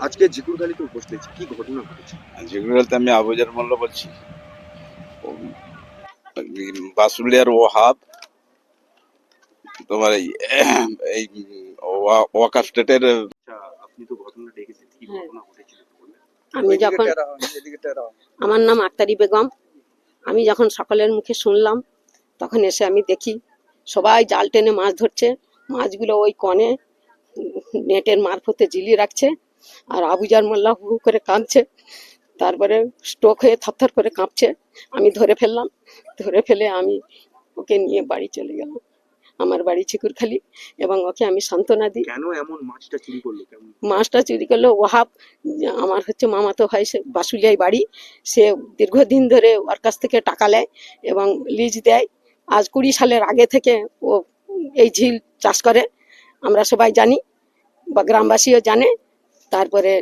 আজকে ঝিকুরখালিতে উপস্থিত কি ঘটনা ঘটেছে? যেগুলোতে আমি আবুজার মোল্লা বলছি। বাসুলিয়ার ওহাব তোমার এই এই ওয়া- ওয়াকার স্টেটের আচ্ছা আপনি তো ঘটনা দেখেছেন। কি হ্যাঁ। ঘটনা ঘটেছিল আমি যখন আমার নাম আক্তারি বেগম। আমি যখন সকলের মুখে শুনলাম তখন এসে আমি দেখি সবাই জাল টেনে মাছ ধরছে। মাছগুলো ওই কনে নেটের মারফতে ঝিলিয়ে রাখছে। আর আবুজার মোল্লা হু হু করে কাঁদছে। তারপরে স্ট্রোক হয়ে থরথর করে কাঁপছে। আমি ধরে ফেললাম। ধরে ফেলে আমি ওকে নিয়ে বাড়ি চলে গেলাম। আমার বাড়ি চিকুরখালি এবং ওকে আমি সান্ত্বনা দিই। কেন এমন মাছটা চুরি করল? মাছটা চুরি করল ওহাব আমার হচ্ছে মামাতো ভাই সে বাসুলিয়ায় বাড়ি। সে দীর্ঘদিন ধরে ওর কাছ থেকে টাকা নেয় এবং লিজ দেয়। আজ কুড়ি সালের আগে থেকে ও এই ঝিল চাষ করে। আমরা সবাই জানি বা গ্রামবাসীও জানে। তারপরে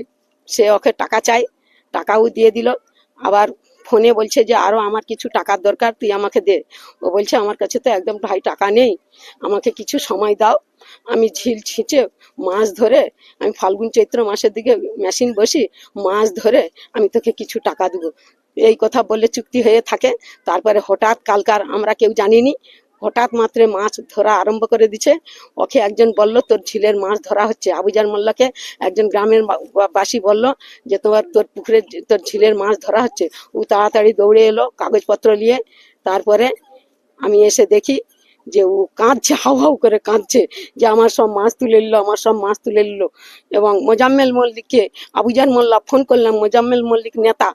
সে ওকে টাকা চায়, টাকাও দিয়ে দিল। আবার ফোনে বলছে যে, আরও আমার কিছু টাকার দরকার, তুই আমাকে দে। ও বলছে, আমার কাছে তো একদম ভাই টাকা নেই, আমাকে কিছু সময় দাও। আমি ঝিল ছিঁচে মাছ ধরে, আমি ফাল্গুন চৈত্র মাসের দিকে মেশিন বসি, মাছ ধরে আমি তোকে কিছু টাকা দেবো। এই কথা বলে চুক্তি হয়ে থাকে। তারপরে হঠাৎ কালকার আমরা কেউ জানিনি হঠাৎ মাত্রে মাছ ধরা আরম্ভ করে দিছে। ওকে একজন বলল, তোর ঝিলের মাছ ধরা হচ্ছে। আবুজার মোল্লাকে একজন গ্রামের বাসী বলল যে, তোমার, তোর পুকুরে তোর ঝিলের মাছ ধরা হচ্ছে। ও তাড়াতাড়ি দৌড়ে এলো কাগজপত্র নিয়ে। তারপরে আমি এসে দেখি যে, ও কাঁদছে, হাউ হাউ করে কাঁদছে যে, আমার সব মাছ তুলে নিল, আমার সব মাছ তুলে নিল। এবং মোজাম্মেল মল্লিককে আবুজার মোল্লা ফোন করলাম, মোজাম্মেল মল্লিক নেতা,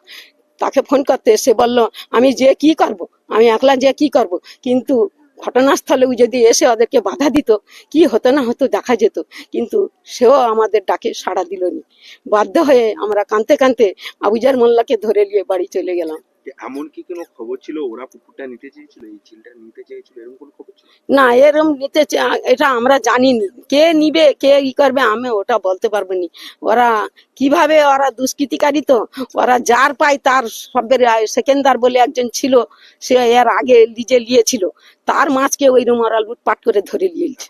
তাকে ফোন করতে সে বলল, আমি যে কি করব? আমি একলা যে কি করব? কিন্তু ঘটনাস্থলে ও যদি এসে ওদেরকে বাধা দিত কি হতো না হতো দেখা যেত। কিন্তু সেও আমাদের ডাকে সাড়া দিল নি বাধ্য হয়ে আমরা কাঁদতে কাঁদতে আবুজার মোল্লাকে ধরে নিয়ে বাড়ি চলে গেলাম। এমন কি কোনো খবর ছিল? ওরা পুকুরটা নিতে চেয়েছিল? এই ঝিলটা নিতে চেয়েছিল? এরকম কোনো খবর ছিল? না এরম নিতে এটা আমরা জানিনি। কে নিবে? কে ই করবে? আমি ওটা বলতে পারব নি। ওরা কীভাবে ওরা দুষ্কৃতিকারী তো? ওরা যার পায় তার সবের সেকেন্দার বলে একজন ছিল। সে এর আগে লিজে নিয়েছিল। তার মাছকে ওইরকম ওরা লুটপাট করে ধরে নিয়েছে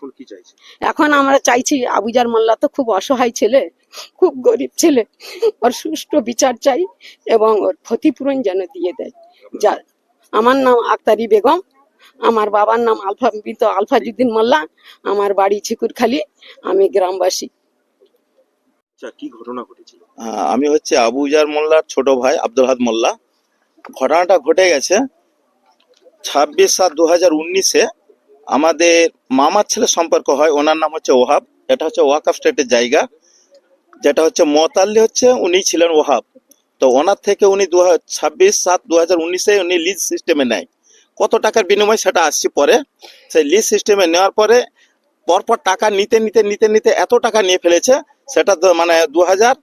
এখন আমরা চাইছি আবুজার মোল্লা তো খুব অসহায় ছেলে খুব গরিব ছেলে। ওর সুষ্ঠু বিচার চাই এবং ওর ক্ষতিপূরণ যেন দিয়ে দেয়। যা আমার নাম আক্তারি বেগম আমার বাবার নাম আলফা মৃত আলফাজুদ্দিন মোল্লা আমার বাড়ি ছিকুরখালি আমি গ্রামবাসী। আচ্ছা কি ঘটনা ঘটেছিল? আহ, আমি হচ্ছে আবুজার মোল্লার ছোট ভাই আব্দুল হাদ মোল্লা। ঘটনাটা ঘটে গেছে ছাব্বিশ সাত দু হাজার উনিশে আমাদের মামার ছেলে সম্পর্ক হয়, ওনার নাম হচ্ছে ওহাব। এটা হচ্ছে ওয়াকাফ স্টেটের জায়গা। যেটা হচ্ছে মতাল্লি হচ্ছে উনি ছিলেন ওহাব। তো ওনার থেকে উনি দু ছাব্বিশ সাত দু হাজার উনিশে উনি লিজ সিস্টেমে নেয়। কত টাকার বিনিময় সেটা আসছি পরে? সেই লিজ সিস্টেমে নেওয়ার পরে পরপর টাকা নিতে নিতে নিতে নিতে এত টাকা নিয়ে ফেলেছে, সেটা মানে দু হাজার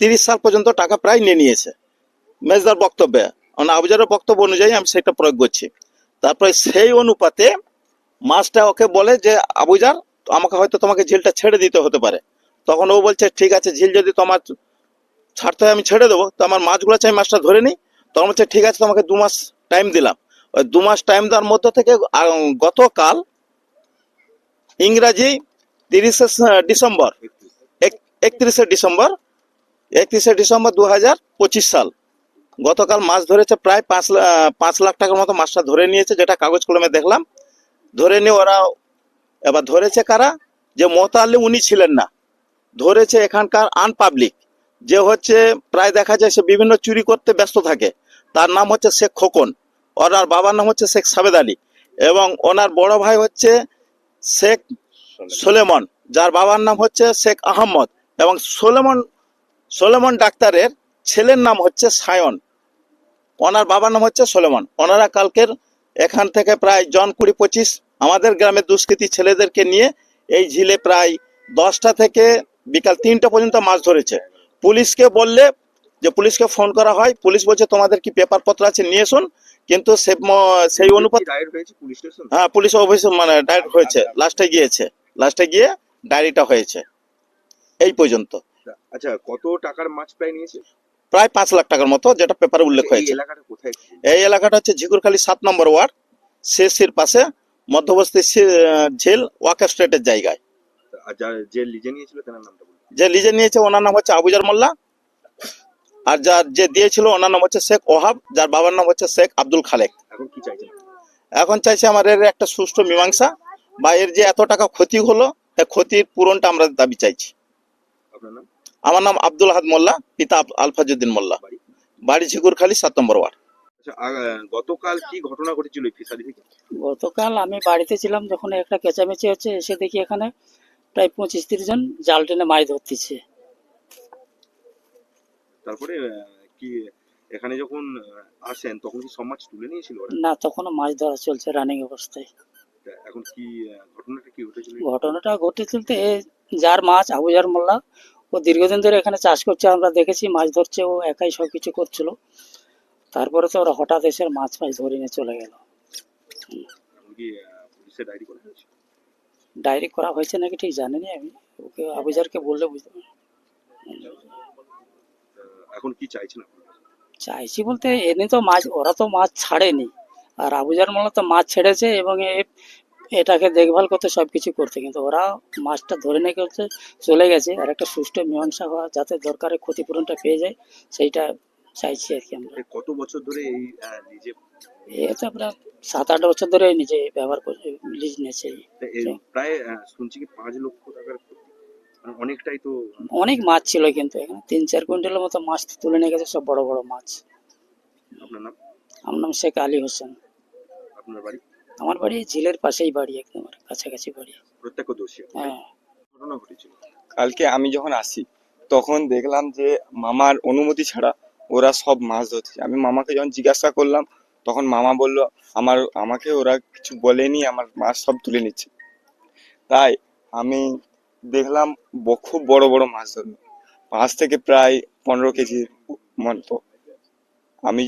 তিরিশ সাল পর্যন্ত টাকা প্রায় নিয়ে নিয়েছে। মেজদার বক্তব্যে। মানে আবুজারের বক্তব্য অনুযায়ী আমি সেটা প্রয়োগ করছি। তারপরে সেই অনুপাতে মাছটা ওকে বলে যে, আবুজার, আমাকে হয়তো তোমাকে ঝিলটা ছেড়ে দিতে হতে পারে। তখন ও বলছে, ঠিক আছে, ঝিল যদি তোমার ছাড়তে হয় আমি ছেড়ে দেবো। তো আমার মাছগুলো চাই মাছটা ধরে নিই। তখন বলছে, ঠিক আছে, তোমাকে দু মাস টাইম দিলাম। ওই দু মাস টাইম দেওয়ার মধ্যে থেকে গতকাল ইংরাজি তিরিশে ডিসেম্বর একত্রিশে ডিসেম্বর একত্রিশে ডিসেম্বর দু হাজার পঁচিশ সাল গতকাল মাছ ধরেছে প্রায় পাঁচ পাঁচ লাখ টাকার মতো মাছটা ধরে নিয়েছে যেটা কাগজ কলমে দেখলাম। ধরে নিয়ে ওরা এবার ধরেছে কারা? যে মোতাল্লি উনি ছিলেন না। ধরেছে এখানকার আনপাবলিক যে হচ্ছে প্রায় দেখা যায় সে বিভিন্ন চুরি করতে ব্যস্ত থাকে। তার নাম হচ্ছে শেখ খোকন। ওনার বাবার নাম হচ্ছে শেখ সাবেদ আলী। এবং ওনার বড় ভাই হচ্ছে শেখ সোলেমন। যার বাবার নাম হচ্ছে শেখ আহমদ এবং সোলেমন সোলেমন ডাক্তারের ছেলের নাম হচ্ছে সায়ন। ওনার বাবার নাম হচ্ছে সোলেমন। ওনারা কালকের এখান থেকে প্রায় জন কুড়ি পঁচিশ আমাদের গ্রামের দুষ্কৃতী ছেলেদেরকে নিয়ে এই ঝিলে প্রায় দশটা থেকে বিকাল তিনটা পর্যন্ত মাছ ধরেছে। পুলিশকে বললে যে পুলিশকে ফোন করা হয় পুলিশ বলছে তোমাদের কি পেপার পত্র আছে নিয়ে শুন কিন্তু সেই অনুপাত হ্যাঁ পুলিশ অফিসে মানে ডায়েরি হয়েছে লাস্টে গিয়েছে লাস্টে গিয়ে ডায়েরিটা হয়েছে এই পর্যন্ত। আচ্ছা কত টাকার মাছ প্রায় নিয়েছে? প্রায় পাঁচ লাখ টাকার মতো যেটা পেপারে উল্লেখ এই হয়েছে। এই এলাকাটা হচ্ছে ঝিকুরখালী সাত নম্বর ওয়ার্ড শেষের পাশে মধ্যবস্তি সি- ঝিল ওয়াকা স্ট্রিটের জায়গায়। যে লিজে নিয়েছিল তার নামটা যে লিজে নিয়েছে ওনার নাম হচ্ছে আবুজার মোল্লা। আর যার যে দিয়েছিল ওনার নাম হচ্ছে শেখ ওহাব যার বাবার নাম হচ্ছে শেখ আব্দুল খালেক। এখন কি চাইছেন? এখন চাইছে আমার এর একটা সুষ্ঠু মীমাংসা বা এর যে এত টাকা ক্ষতি হলো তা ক্ষতির পূরণটা আমরা দাবি চাইছি। আপনার নাম? আমার নাম আব্দুল আহাদ মোল্লা পিতা আলফাজুদ্দিন মোল্লা। বাড়ি? ঝিকুরখালী সাত নম্বর ওয়ার্ড। আচ্ছা গতকাল কি ঘটনা ঘটেছিল থেকে? গতকাল আমি বাড়িতে ছিলাম যখন একটা হচ্ছে এসে দেখি এখানে প্রায় পঁচিশ তিরিশ জন জাল টেনে মাছ ধরতেছে। তারপরে কি এখানে যখন আসেন তখন কি সব মাছ তুলে নিয়েছিল না তখনও মাছ ধরা চলছে রানিং অবস্থায়। এখন কি ঘটনাটা কি ঘটেছিল? ঘটনাটা ঘটে চলতে যার মাছ আবুজার মোল্লা ও দীর্ঘদিন ধরে এখানে চাষ করছে আমরা দেখেছি মাছ ধরছে ও একাই সব কিছু করছিল। তারপরে তো ওরা হঠাৎ এসে মাছ ফাছ ধরে নিয়ে চলে গেল। ডায়েরি করা হয়েছে? নাকি ঠিক জানিনি আমি। ওকে আবুজারকে বললে বুঝতে। এখন কি চাইছেন চাইছি বলতে এদিন তো মাছ ওরা তো মাছ ছাড়েনি। আর আবুজার মোল্লা তো মাছ ছেড়েছে এবং এ- এটাকে দেখভাল করতে সব কিছু করতে কিন্তু ওরা মাছটা ধরে নিয়ে করতে চলে গেছে। আর একটা সুষ্ঠু মীমাংসা হওয়া যাতে দরকারে ক্ষতিপূরণটা পেয়ে যায় সেইটা চাইছি আর কি আমরা। কত বছর ধরে এই নিজে এ তো আমরা সাত আট বছর ধরে নিজে ব্যবহার করছি লিজ নিয়েছে। প্রায় শুনছি কি পাঁচ লক্ষ টাকার মানে অনেকটাই তো অনেক মাছ ছিল কিন্তু এখানে তিন চার কুইন্টালের মতো মাছ তুলে নিয়ে গেছে সব বড় বড় মাছ। আপনার নাম? আমার নাম শেখ আলী হোসেন। আপনার বাড়ি? আমার বাড়ি ঝিলের পাশেই বাড়ি একদম আর কাছাকাছি বাড়ি। প্রত্যক্ষদর্শী। হ্যাঁ। ঘটনা ঘটেছিল। কালকে আমি যখন আসি তখন দেখলাম যে মামার অনুমতি ছাড়া ওরা সব মাছ ধরছে। আমি মামাকে যখন জিজ্ঞাসা করলাম তখন মামা বলল আমার আমাকে ওরা কিছু বলেনি আমার মাছ সব তুলে নিচ্ছে। তাই আমি দেখলাম খুব বড় বড় মাছ ধরলো। পাঁচ থেকে প্রায় পনেরো কেজির মতো। আমি